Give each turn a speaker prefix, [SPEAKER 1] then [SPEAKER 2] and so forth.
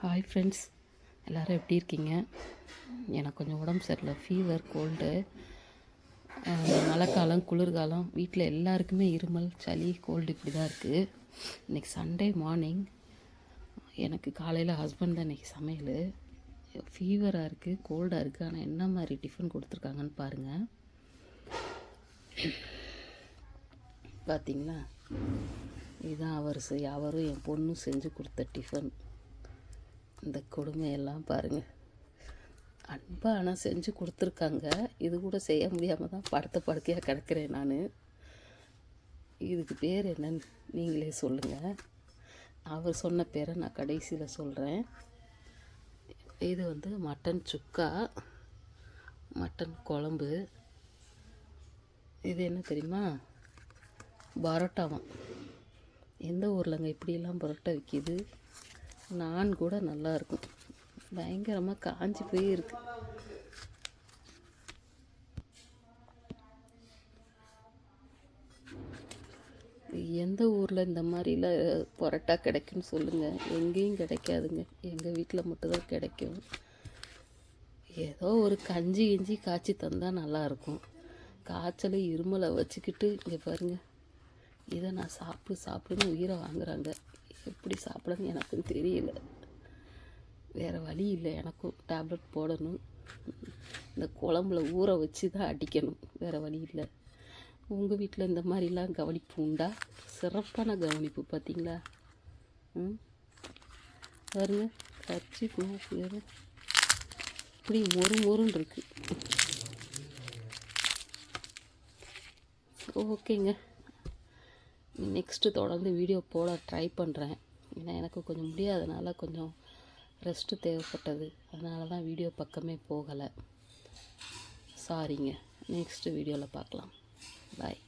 [SPEAKER 1] Hi friends எல்லோரும் எப்படி இருக்கீங்க? எனக்கு கொஞ்சம் உடம்பு சரியில்லை. ஃபீவர் கோல்டு மழைக்காலம் குளிர்காலம். வீட்டில் எல்லாருக்குமே இருமல் சளி கோல்டு இப்படி தான் இருக்குது இன்றைக்கி சண்டே மார்னிங் எனக்கு காலையில் ஹஸ்பண்ட் தான் இன்றைக்கி சமையல். ஃபீவராக இருக்குது கோல்டாக இருக்குது ஆனால் என்ன மாதிரி டிஃபன் கொடுத்துருக்காங்கன்னு பாருங்கள் பார்த்தீங்களா இதுதான் அவர் அவரும் என் பொண்ணும் செஞ்சு கொடுத்த டிஃபன் இந்த கொடுமையெல்லாம் பாருங்கள் அன்பாக ஆனால் செஞ்சு கொடுத்துருக்காங்க. இது கூட செய்ய முடியாமல் தான் படுத்த படுக்கையாக கிடக்கிறேன் நான். இதுக்கு பேர் என்னன்னு நீங்களே சொல்லுங்கள் அவர் சொன்ன பேரை நான் கடைசியில் சொல்கிறேன் இது வந்து மட்டன் சுக்கா மட்டன் குழம்பு. இது என்ன தெரியுமா? பரோட்டாவும் எந்த ஊர்லங்க இப்படியெல்லாம் பரோட்டா விற்கிது நான் கூட நல்லா இருக்கும். பயங்கரமாக காஞ்சி போய் இருக்கு. எந்த ஊரில் இந்த மாதிரிலாம் பரோட்டா கிடைக்குன்னு சொல்லுங்கள் எங்கேயும் கிடைக்காதுங்க. எங்கள் வீட்டில் மட்டும்தான் கிடைக்கும். ஏதோ ஒரு கஞ்சி கிஞ்சி காய்ச்சி தந்தால் நல்லாயிருக்கும் காய்ச்சலை இருமலை வச்சுக்கிட்டு இங்கே பாருங்கள் இதை நான் சாப்பிடு சாப்பிடுன்னு உயிரை வாங்குறாங்க. எப்படி சாப்பிடன்னு எனக்கும் தெரியல. வேறு வழி இல்லை. எனக்கும் டேப்லெட் போடணும். இந்த குழம்புல ஊற வச்சு தான் அடிக்கணும். வேறு வழி இல்லை. உங்கள் வீட்டில் இந்த மாதிரிலாம் கவனிப்பு உண்டா? சிறப்பான கவனிப்பு பார்த்தீங்களா ம்? பாருங்க. கச்சி வேறு இப்படி மொறு மொறுன்னு இருக்குது ஓகேங்க. நெக்ஸ்ட்டு தொடர்ந்து வீடியோ போட ட்ரை பண்ணுறேன் ஏன்னா எனக்கு கொஞ்சம் முடியாதனால கொஞ்சம் ரெஸ்ட்டு தேவைப்பட்டது. அதனால தான் வீடியோ பக்கமே போகலை. சாரிங்க நெக்ஸ்ட்டு வீடியோவில் பார்க்கலாம். பாய்